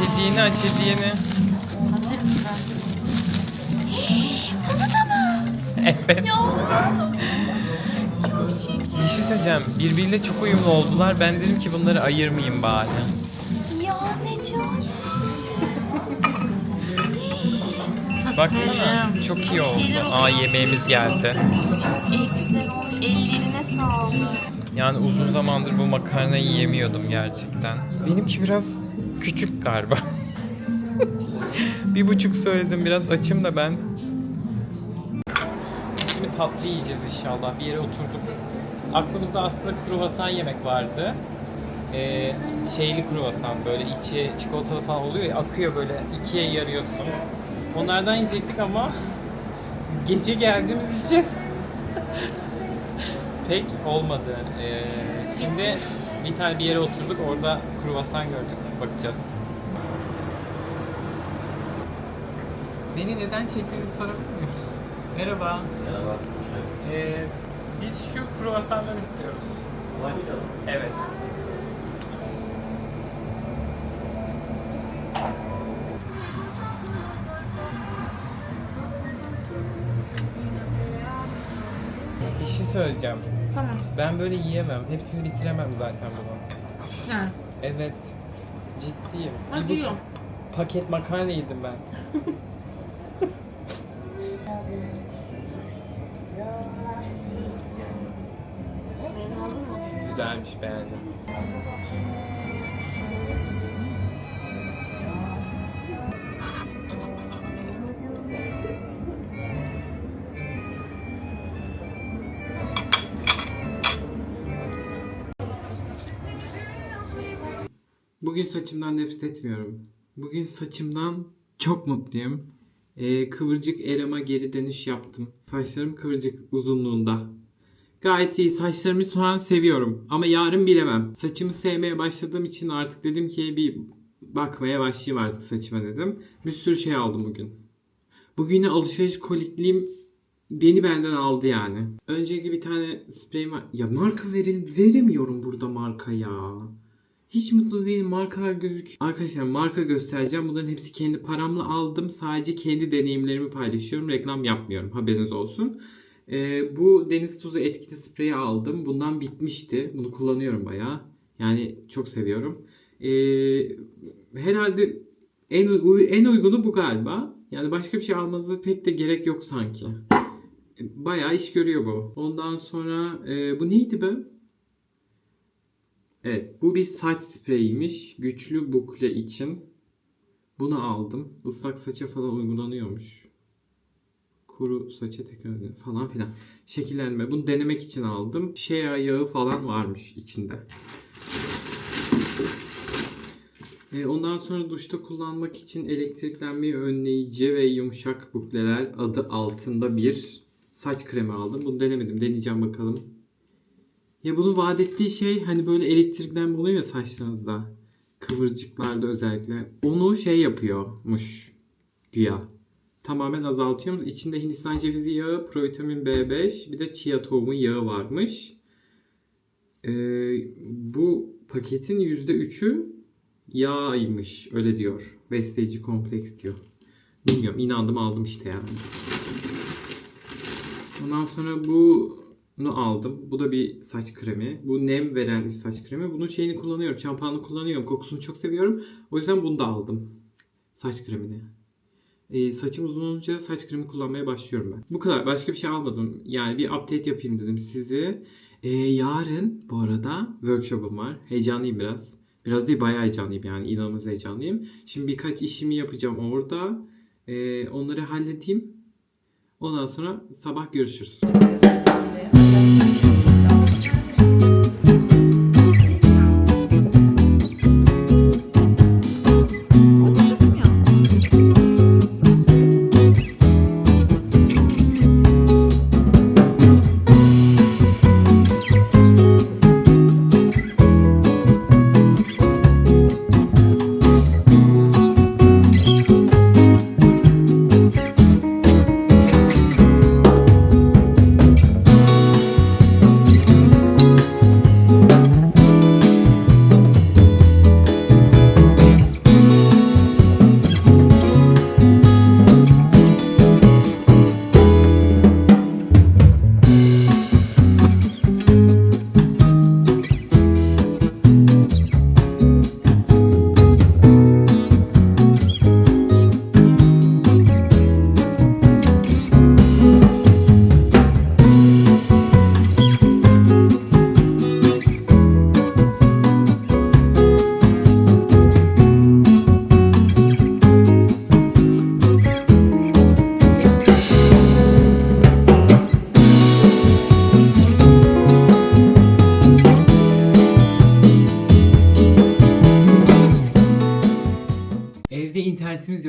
Hediyeni aç, hediyeni aç, hediyeni. Hazır mısın? Evet. Çok şeker. Bir şey söyleyeceğim. Birbiriyle çok uyumlu oldular. Ben dedim ki bunları ayırmayayım bari. Ya Necati. Baksana. Tasarım. Çok iyi Bir oldu. oluyor. Aa yemeğimiz geldi. Çok güzel olmuş. Ellerine sağlık. Yani uzun zamandır bu makarnayı yiyemiyordum gerçekten. Benimki biraz küçük galiba. bir buçuk söyledim biraz açım da ben. Şimdi tatlı yiyeceğiz inşallah. Bir yere oturduk. Aklımızda aslında kruvasan yemek vardı. Ee, şeyli kruvasan böyle içi çikolatalı falan oluyor ya akıyor böyle ikiye yarıyorsun. Onlardan yiyecektik ama gece geldiğimiz için pek olmadı. Ee, şimdi bir tane bir yere oturduk orada kruvasan gördük bakacağız. Beni neden çektiğinizi sorabilir miyim? Merhaba. Merhaba. Ee, biz şu kruvasandan istiyoruz. Evet. Bir şey söyleyeceğim. Tamam. Ben böyle yiyemem. Hepsini bitiremem zaten bunu. Sen. Evet. Ciddiyim. Hadi Bir buçuk yiyorum. paket makarna yedim ben. Bugün saçımdan nefret etmiyorum. Bugün saçımdan çok mutluyum. Ee, kıvırcık erama geri dönüş yaptım. Saçlarım kıvırcık uzunluğunda. Gayet iyi. Saçlarımı şu an seviyorum. Ama yarın bilemem. Saçımı sevmeye başladığım için artık dedim ki bir bakmaya başlayayım artık saçıma dedim. Bir sürü şey aldım bugün. Bugüne alışveriş kolikliğim beni benden aldı yani. Önceki bir tane sprey var. Ya marka veril veremiyorum burada marka ya. Hiç mutlu değilim. Markalar gözük. Arkadaşlar marka göstereceğim. Bunların hepsi kendi paramla aldım. Sadece kendi deneyimlerimi paylaşıyorum. Reklam yapmıyorum. Haberiniz olsun. Ee, bu deniz tuzu etkili spreyi aldım. Bundan bitmişti. Bunu kullanıyorum bayağı. Yani çok seviyorum. Ee, herhalde en, en uygunu bu galiba. Yani başka bir şey almanıza pek de gerek yok sanki. Bayağı iş görüyor bu. Ondan sonra e, bu neydi be? Evet, bu bir saç spreyiymiş. Güçlü bukle için. Bunu aldım. Islak saça falan uygulanıyormuş. Kuru saça tekrar falan filan. Şekillenme. Bunu denemek için aldım. Shea yağı falan varmış içinde. E, ondan sonra duşta kullanmak için elektriklenmeyi önleyici ve yumuşak bukleler adı altında bir saç kremi aldım. Bunu denemedim. Deneyeceğim bakalım. Ya bunu vaat ettiği şey hani böyle elektriklenme oluyor ya saçlarınızda. Kıvırcıklarda özellikle. Onu şey yapıyormuş güya. Tamamen azaltıyormuş. İçinde Hindistan cevizi yağı, provitamin B5 bir de chia tohumu yağı varmış. Ee, bu paketin %3'ü yağymış öyle diyor. Besleyici kompleks diyor. Bilmiyorum inandım aldım işte yani. Ondan sonra bunu aldım. Bu da bir saç kremi. Bu nem veren bir saç kremi. Bunun şeyini kullanıyorum. Şampuanını kullanıyorum. Kokusunu çok seviyorum. O yüzden bunu da aldım. Saç kremini. Ee, saçım uzun olunca saç kremi kullanmaya başlıyorum ben. Bu kadar. Başka bir şey almadım. Yani bir update yapayım dedim sizi. Ee, yarın bu arada workshop'um var. Heyecanlıyım biraz. Biraz değil bayağı heyecanlıyım yani. inanılmaz heyecanlıyım. Şimdi birkaç işimi yapacağım orada. Ee, onları halledeyim. Ondan sonra sabah görüşürüz.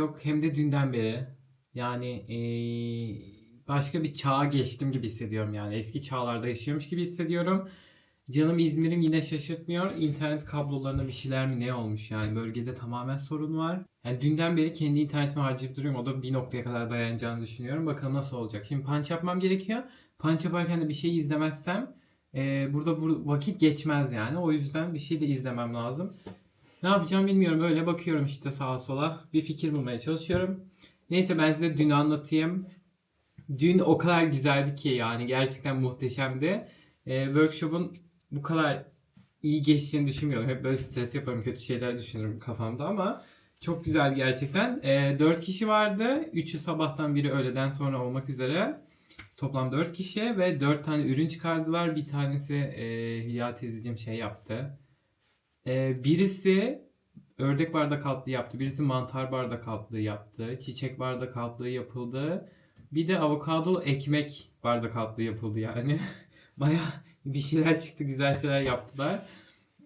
Yok hem de dünden beri. Yani eee, başka bir çağa geçtim gibi hissediyorum yani. Eski çağlarda yaşıyormuş gibi hissediyorum. Canım İzmir'im yine şaşırtmıyor. İnternet kablolarına bir şeyler mi ne olmuş yani bölgede tamamen sorun var. Yani dünden beri kendi internetimi harcayıp duruyorum. O da bir noktaya kadar dayanacağını düşünüyorum. Bakalım nasıl olacak. Şimdi punch yapmam gerekiyor. Punch yaparken de bir şey izlemezsem e, burada bu vakit geçmez yani. O yüzden bir şey de izlemem lazım. Ne yapacağım bilmiyorum. Öyle bakıyorum işte sağa sola. Bir fikir bulmaya çalışıyorum. Neyse ben size dün anlatayım. Dün o kadar güzeldi ki yani gerçekten muhteşemdi. Ee, workshop'un bu kadar iyi geçtiğini düşünmüyorum. Hep böyle stres yaparım, kötü şeyler düşünürüm kafamda ama çok güzeldi gerçekten. Ee, 4 kişi vardı. 3'ü sabahtan biri öğleden sonra olmak üzere. Toplam 4 kişi ve 4 tane ürün çıkardılar. Bir tanesi e, Hülya teyzeciğim şey yaptı. Ee, birisi ördek bardak altlığı yaptı. Birisi mantar bardak altlığı yaptı. Çiçek bardak altlığı yapıldı. Bir de avokadolu ekmek bardak altlığı yapıldı yani. Baya bir şeyler çıktı, güzel şeyler yaptılar.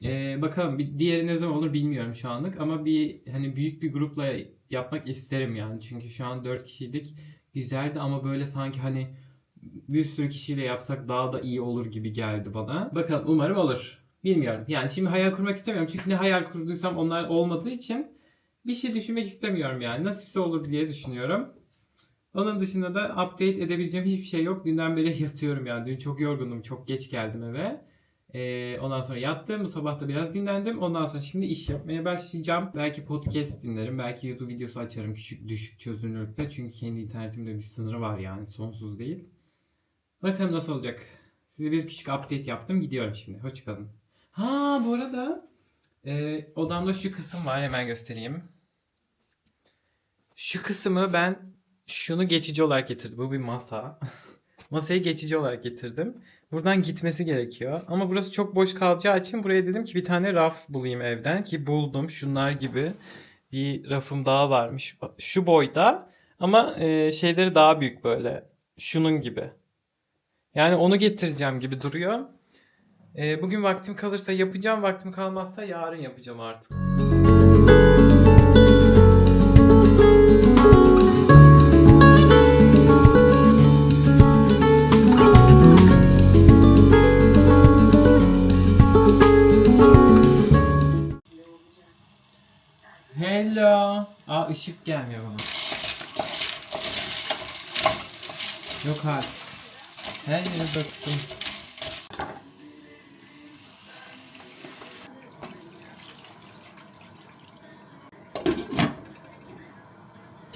Ee, bakalım bir diğeri ne zaman olur bilmiyorum şu anlık ama bir hani büyük bir grupla yapmak isterim yani. Çünkü şu an 4 kişiydik. Güzeldi ama böyle sanki hani bir sürü kişiyle yapsak daha da iyi olur gibi geldi bana. Bakalım umarım olur. Bilmiyorum. Yani şimdi hayal kurmak istemiyorum. Çünkü ne hayal kurduysam onlar olmadığı için bir şey düşünmek istemiyorum yani. Nasipse olur diye düşünüyorum. Onun dışında da update edebileceğim hiçbir şey yok. Dünden beri yatıyorum yani. Dün çok yorgundum. Çok geç geldim eve. Ee, ondan sonra yattım. Bu sabah da biraz dinlendim. Ondan sonra şimdi iş yapmaya başlayacağım. Belki podcast dinlerim. Belki YouTube videosu açarım. Küçük düşük çözünürlükte. Çünkü kendi internetimde bir sınırı var yani. Sonsuz değil. Bakalım nasıl olacak. Size bir küçük update yaptım. Gidiyorum şimdi. Hoşçakalın. Ha bu arada e, odamda şu kısım var. Hemen göstereyim. Şu kısmı ben şunu geçici olarak getirdim. Bu bir masa. Masayı geçici olarak getirdim. Buradan gitmesi gerekiyor. Ama burası çok boş kalacağı için buraya dedim ki bir tane raf bulayım evden. Ki buldum. Şunlar gibi bir rafım daha varmış. Şu boyda. Ama e, şeyleri daha büyük böyle. Şunun gibi. Yani onu getireceğim gibi duruyor. E, bugün vaktim kalırsa yapacağım. Vaktim kalmazsa yarın yapacağım artık. Hello. Aa ışık gelmiyor bana. Yok abi. Her yere baktım.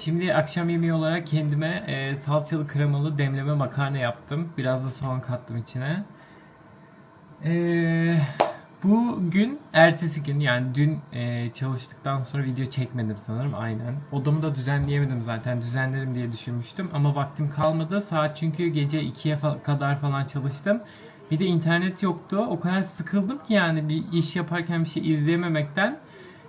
Şimdi akşam yemeği olarak kendime e, salçalı kremalı demleme makarna yaptım. Biraz da soğan kattım içine. Eee Bugün ertesi gün yani dün e, çalıştıktan sonra video çekmedim sanırım aynen. Odamı da düzenleyemedim zaten düzenlerim diye düşünmüştüm ama vaktim kalmadı. Saat çünkü gece 2'ye fa- kadar falan çalıştım. Bir de internet yoktu. O kadar sıkıldım ki yani bir iş yaparken bir şey izleyememekten.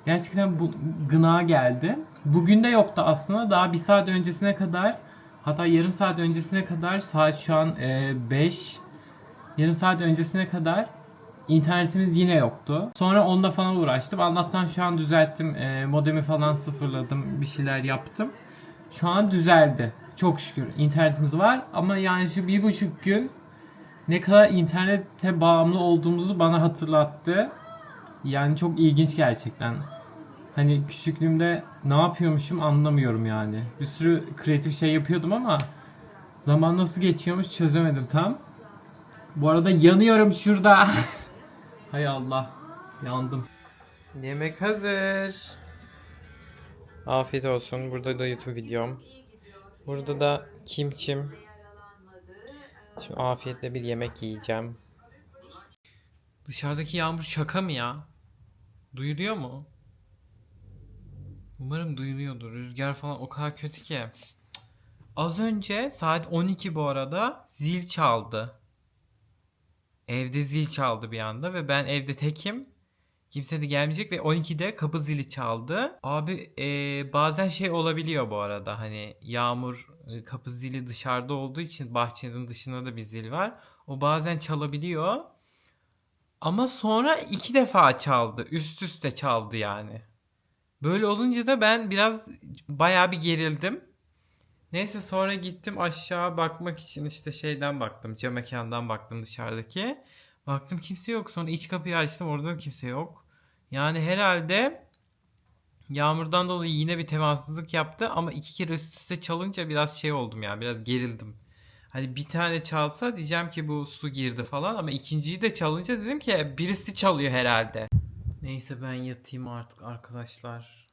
Gerçekten bu gına geldi. Bugün de yoktu aslında. Daha bir saat öncesine kadar hatta yarım saat öncesine kadar saat şu an 5 yarım saat öncesine kadar İnternetimiz yine yoktu. Sonra onunla falan uğraştım. Allah'tan şu an düzelttim. E, modemi falan sıfırladım. Bir şeyler yaptım. Şu an düzeldi. Çok şükür internetimiz var. Ama yani şu bir buçuk gün ne kadar internete bağımlı olduğumuzu bana hatırlattı. Yani çok ilginç gerçekten. Hani küçüklüğümde ne yapıyormuşum anlamıyorum yani. Bir sürü kreatif şey yapıyordum ama zaman nasıl geçiyormuş çözemedim tam. Bu arada yanıyorum şurada. Hay Allah. Yandım. Yemek hazır. Afiyet olsun. Burada da YouTube videom. Burada da kimçim. Şimdi afiyetle bir yemek yiyeceğim. Dışarıdaki yağmur şaka mı ya? Duyuluyor mu? Umarım duyuluyordur. Rüzgar falan o kadar kötü ki. Az önce saat 12 bu arada zil çaldı. Evde zil çaldı bir anda ve ben evde tekim. Kimse de gelmeyecek ve 12'de kapı zili çaldı. Abi e, bazen şey olabiliyor bu arada hani yağmur e, kapı zili dışarıda olduğu için bahçenin dışında da bir zil var. O bazen çalabiliyor. Ama sonra iki defa çaldı. Üst üste çaldı yani. Böyle olunca da ben biraz bayağı bir gerildim. Neyse sonra gittim aşağı bakmak için işte şeyden baktım. Cam mekandan baktım dışarıdaki. Baktım kimse yok. Sonra iç kapıyı açtım orada da kimse yok. Yani herhalde yağmurdan dolayı yine bir temassızlık yaptı ama iki kere üst üste çalınca biraz şey oldum ya biraz gerildim. Hani bir tane çalsa diyeceğim ki bu su girdi falan ama ikinciyi de çalınca dedim ki birisi çalıyor herhalde. Neyse ben yatayım artık arkadaşlar.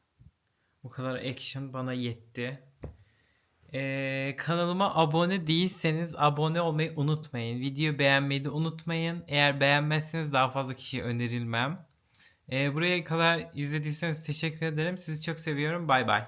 Bu kadar action bana yetti. Ee, kanalıma abone değilseniz abone olmayı unutmayın. Videoyu beğenmeyi de unutmayın. Eğer beğenmezseniz daha fazla kişiye önerilmem. Ee, buraya kadar izlediyseniz teşekkür ederim. Sizi çok seviyorum. Bay bay.